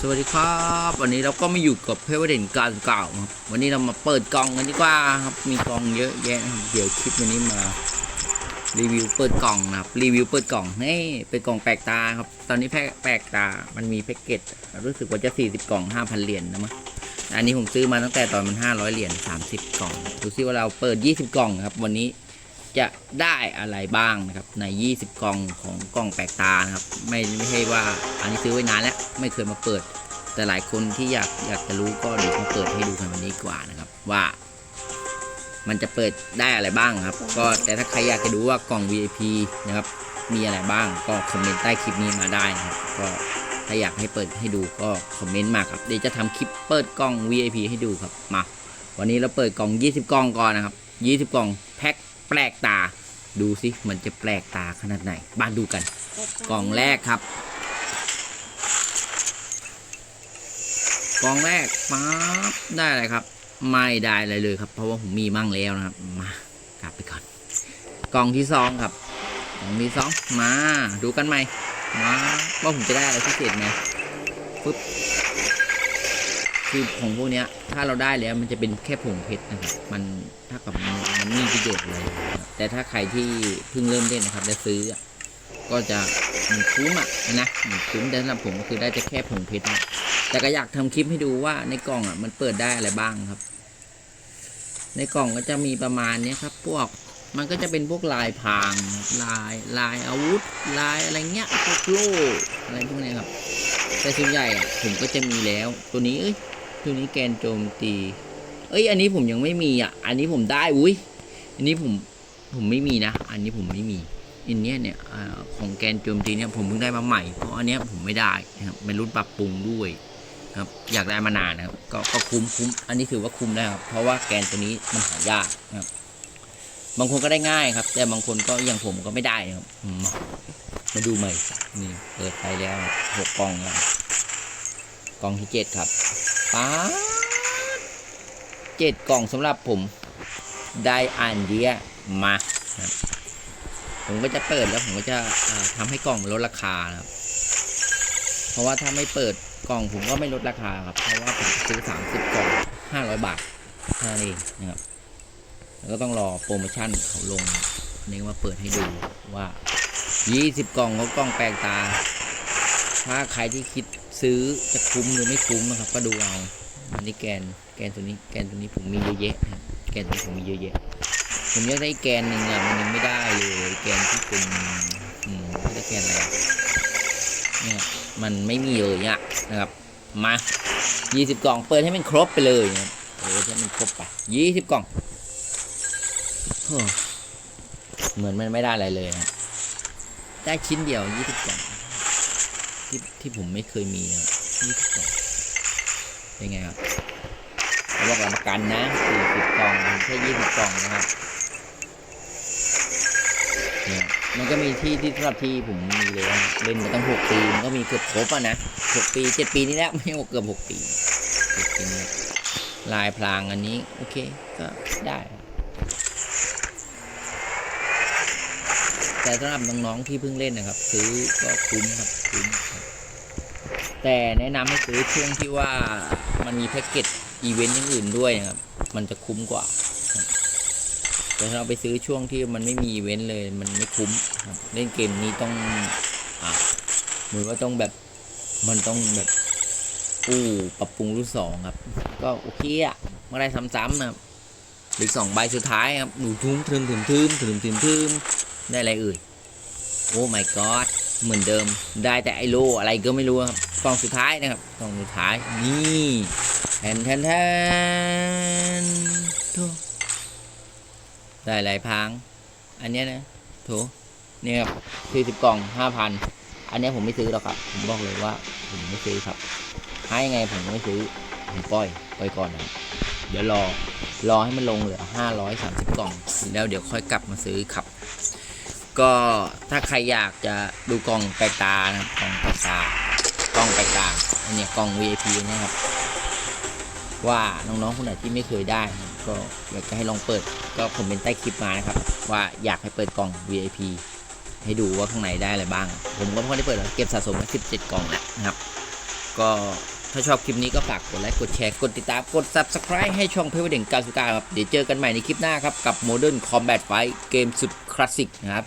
สวัสดีครับ วันนี้เราก็มาอยู่กับเพเวอร์เด่นการเก่าครับวันนี้เรามาเปิดกล่องกันดีกว่าครับมีกล่องเยอะแยะครับเดี๋ยวคลิปวันนี้มารีวิวเปิดกล่องนะครับรีวิวเปิดกล่องนี่เป็นกล่องแปลกตาครับตอนนี้แพ็คแปลกตา มันมีแพ็กเกจรู้สึกว่าจะ 40 กล่อง 5,000 เหรียญนะมั้งอันนี้ผมซื้อมาตั้งแต่ตอนมัน 500 เหรียญ30 กล่องดูซิว่าเราเปิด 20 กล่องครับวันนี้ จะได้อะไรบ้างนะครับใน 20 กล่องของกล่องแปลกตานะครับ ไม่ไม่ใช่ว่าอันนี้ซื้อไว้นานแล้วไม่เคยมาเปิด แต่หลายคนที่อยากอยากจะรู้ก็เดี๋ยวมาเปิดให้ดูกันวันนี้กว่านะครับว่า มันจะเปิดได้อะไรบ้างครับ ก็แต่ถ้าใครอยากจะดูว่ากล่อง VIP นะครับมีอะไรบ้างก็คอมเมนต์ใต้คลิปนี้มาได้นะครับก็ถ้าอยากให้เปิดให้ดูก็คอมเมนต์มาครับเดี๋ยวจะทำคลิปเปิดกล่อง VIP ให้ดูครับมาวันนี้เราเปิดกล่อง 20 กล่องก่อนนะครับ 20 กล่องแพ็ค แปลกตา ดูสิมันจะแปลกตาขนาดไหนบ้านดูกัน กล่องแรกครับ กล่องแรกป๊าบได้อะไรครับ ไม่ได้อะไรเลยครับ เพราะว่าผมมีมั่งแล้วนะครับ มากลับไปก่อน กล่องที่สองครับกล่องที่สองมา ดูกันไหมมาว่าผมจะได้อะไรพิเศษไหมปึ๊บ คือผงพวกเนี้ย ถ้าเราได้แล้วมันจะเป็นแค่ผงเพชรนะครับมันถ้ากับมันมันไม่มีประโยชน์เลยนะครับแต่ถ้าใครที่เพิ่งเริ่มเล่นนะครับแล้วซื้อก็จะมันคุ้มอะนะมันคุ้มแต่สำหรับผมก็คือได้แต่แค่ผงเพชรนะแต่ก็อยากทำคลิปให้ดูว่าในกล่องอะมันเปิดได้อะไรบ้างครับ ในกล่องก็จะมีประมาณนี้ครับ พวกมันก็จะเป็นพวกลายพรางลายลายอาวุธ ลายอะไรเงี้ยพวกโล่อะไรพวกนี้ครับแต่ส่วนใหญ่ผมก็จะมีแล้ว ตัวนี้เอ้ย ตัวนี้แกนโจมตี เอ้ย อันนี้ผมยังไม่มีอะ อันนี้ผมได้ อุ้ย อันนี้ผมผมไม่มีนะ อันนี้ผมไม่มี อันเนี้ยเนี่ยอของแกนโจมตีเนี่ยผมเพิ่งได้มาใหม่ เพราะอันเนี้ยผมไม่ได้นะครับเป็นรุ่นปรับปรุงด้วยครับ อยากได้มานานนะครับ ก็ก็คุ้มคุ้ม อันนี้ถือว่าคุ้มแล้วครับ เพราะว่าแกนตัวนี้มันหายากนะครับ บางคนก็ได้ง่ายครับ แต่บางคนก็อย่างผมก็ไม่ได้ครับมมาดูใหม่ นี่เปิดไปแล้วหกกล่องแล้วกล่องที่เจ็ดครับ ป้าเจ็ดกล่องสำหรับผม ได้อันเดียมาครับผมก็จะเปิดแล้วผมก็จะทำให้กล่องลดราคานะครับ เพราะว่าถ้าไม่เปิดกล่องผมก็ไม่ลดราคาครับ เพราะว่าผมซื้อ30กล่อง500บาทเท่นั้นะครับ แล้วก็ต้องรอโปรโมชั่นเขาลงนนี้มาเปิดให้ดูว่า20กล่องเขากล่องแปลกตา ถ้าใครที่คิด ซื้อจะคุ้มหรือไม่คุ้มนะครับ ก็ดูเอาอันนี้แกนแกนตัวนี้แกนตัวนี้ผมมีเยอะแยะนะครับแกนตัวนี้ผมมีเยอะแยะผมอยากได้แกนหนึ่งอะมันยังไม่ได้เลยแกนที่เป็นอืมได้แกนอะไรเนี่ยมันไม่มีเลยอะนะครับมา 20 กล่องเปิดให้มันครบไปเลยนะเปิดให้มันครบไป 20 กล่องเหมือนมันไม่ได้อะไรเลยนะได้ชิ้นเดียว 20 กล่อง ที่ที่ผมไม่เคยมีนะครับ20กล่องเป็นไงครับเขาบอกรับประกันนะ40กล่องแค่20กล่องนะครับเนี่ยมันก็มีที่ที่สำหรับที่ผมมีเลยเล่นมาตั้งหกปีมันก็มีเกือบครบอะนะหกปีเจ็ดปีนี่แหละไม่ใช่เกือบหกปีเจ็ดปีนี่ลายพลางอันนี้ โอเคก็ได้ครับ แต่สำหรับน้องๆที่เพิ่งเล่นนะครับ ซื้อก็คุ้มครับคุ้มครับแต่แนะนำให้ซื้อช่วงที่ว่ามันมีแพ็กเกจอีเวนต์อย่างอื่นด้วยนะครับ มันจะคุ้มกว่าแต่ถ้าเราไปซื้อช่วงที่มันไม่มีอีเวนต์เลย มันไม่คุ้มครับเล่นเกมนี้ต้องอ่าเหมือนว่าต้องแบบมันต้องแบบอู้ปรับปรุงรุ่นสองครับ ก็โอเคอะไม่ได้ซ้ำๆนะครับหลืออกสองใบสุดท้ายครับหนูทุ่มทึมทึมทึมทึมทึมทึม ได้อะไรเอ่ยโอ้ my god เหมือนเดิมได้แต่ไอโลอะไรก็ไม่รู้ครับกล่องสุดท้ายนะครับกล่องสุดท้ายนี่แทนแทนแทนโธ่ได้หลายพังอันนี้นะโถเนี่ยครับสี่สิบกล่องห้าพันอันนี้ผมไม่ซื้อหรอกครับ ผมบอกเลยว่าผมไม่ซื้อครับให้ยังไงผมไม่ซื้อผมปล่อยปล่อยก่อนนะเดี๋ยวรอรอให้มันลงเหลือห้าร้อยสามสิบกล่อง แล้วเดี๋ยวค่อยกลับมาซื้อครับ ก็ถ้าใครอยากจะดูกล้องแปลตานะครับกล้องแปลตากล้องแปลตาอันนี้กล้อง VIP นะครับ ว่าน้องๆคนไหนที่ไม่เคยได้ ก็อยากจะให้ลองเปิด ก็ผมเป็นใต้คลิปมานะครับ ว่าอยากให้เปิดกล่อง VIP ให้ดูว่าข้างในได้อะไรบ้าง ผมก็ไม่ได้เปิดเก็บสะสมมา17 กล่องแล้วนะครับ ก็ถ้าชอบคลิปนี้ก็ฝากกดไลค์ กดแชร์ กดติดตาม กด Subscribe ให้ช่องเพื่อเด่นการสุกาครับ เดี๋ยวเจอกันใหม่ในคลิปหน้าครับ กับ Modern Combat Fight เกมสุดคลาสสิกนะครับ